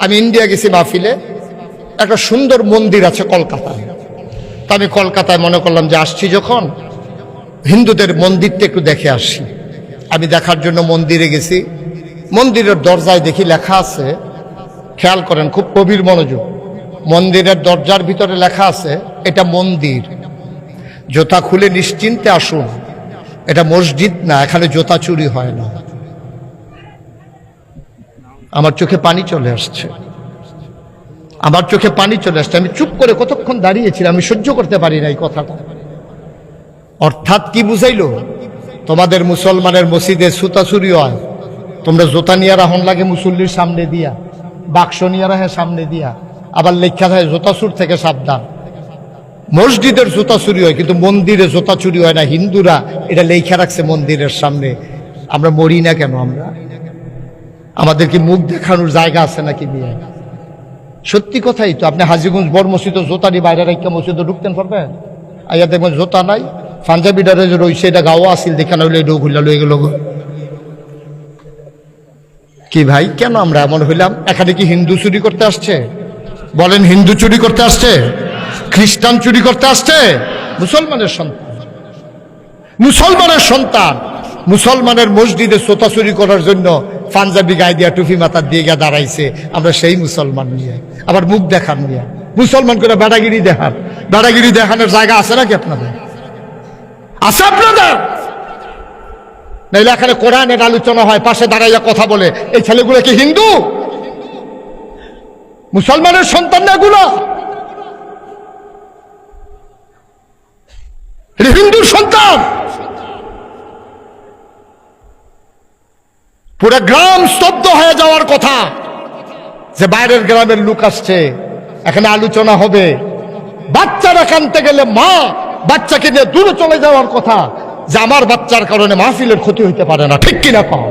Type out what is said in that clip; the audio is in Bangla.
আমি ইন্ডিয়া গেছি মাহফিলে। একটা সুন্দর মন্দির আছে কলকাতায়। তা আমি কলকাতায় মনে করলাম যে আসছি যখন, হিন্দুদের মন্দিরটা একটু দেখে আসি। আমি দেখার জন্য মন্দিরে গেছি। মন্দিরের দরজায় দেখি লেখা আছে, খেয়াল করেন খুব গভীর মনোযোগ, মন্দিরের দরজার ভিতরে লেখা আছে, এটা মন্দির। জোতা খুলে নিশ্চিন্তে আসুন। এটা মসজিদ না, এখানে জোতা চুরি হয় না। আমার চোখে পানি চলে আসছে। আমার চোখে পানি চলে আসছে। আমি চুপ করে কতক্ষণ দাঁড়িয়েছিলাম, আমি সহ্য করতে পারি না এই কথাটা। অর্থাৎ কি বুঝাইলো? তোমাদের মুসলমানের মসজিদে সুতা চুরি হয়। তোমরা জোতা নিয়ে রাহন লাগে মুসল্লির সামনে দিয়া। বাক্স নিয়ে রাহে সামনে দিয়া। আবার লেখা থাকে জোতা চুর থেকে সাবধান। মসজিদের জুতা চুরি হয়, কিন্তু মন্দিরে জুতা চুরি হয় না। হিন্দুরা এটা লেখা রাখছে মন্দিরের সামনে। আমরা মরি না কেন আমরা? আমাদের কি মুখ দেখানোর জায়গা আছে নাকি বিয়ে? সত্যি কথাই তো, আপনি হাজিগঞ্জ বড় মসজিদ, জোতা নিয়ে বাইরে রেখে মসজিদে ঢুকতেন পারবেন? আইয়া দেখবেন জোতা নাই পাঞ্জাবিটারে যে রয়েছে এটা গাও আসিল দেখানো হইলে এটা ঘুরলা লয়ে গেল। কি ভাই, কেন আমরা এমন হইলাম? এখানে কি হিন্দু চুরি করতে আসছে? বলেন, হিন্দু চুরি করতে আসছে? খ্রিস্টান চুরি করতে আসছে? মুসলমানের সন্তান। মুসলমানের সন্তান, মুসলমানের মসজিদে সোতা চুরি করার জন্য পাঞ্জাবি গায়ে দিয়া টুপি মাথার দিয়ে গিয়ে দাঁড়াইছে। আমরা সেই মুসলমান নিয়ে। আবার মুখ দেখান নিয়ে। মুসলমান করে বেড়াগিরি দেখান। বেড়াগিরি দেখানোর জায়গা আছে নাকি আপনাদের? আছে আপনাদের? নাইলে এখানে কোরআনের আলোচনা হয়, পাশে দাঁড়াইয়া কথা বলে। এই ছেলেগুলো কি হিন্দু? মুসলমানের সন্তান না এগুলো? হিন্দুর সন্তান। পুরো গ্রাম স্তব্ধ হয়ে যাওয়ার কথা যে বাইরের গ্রামের লোক আসছে। এখানে আলোচনা হবে। বাচ্চারা কানতে গেলে মা বাচ্চাকে নিয়ে দূরে চলে যাওয়ার কথা যে আমার বাচ্চার কারণে মাহফিলের ক্ষতি হইতে পারে না। ঠিক কিনা কম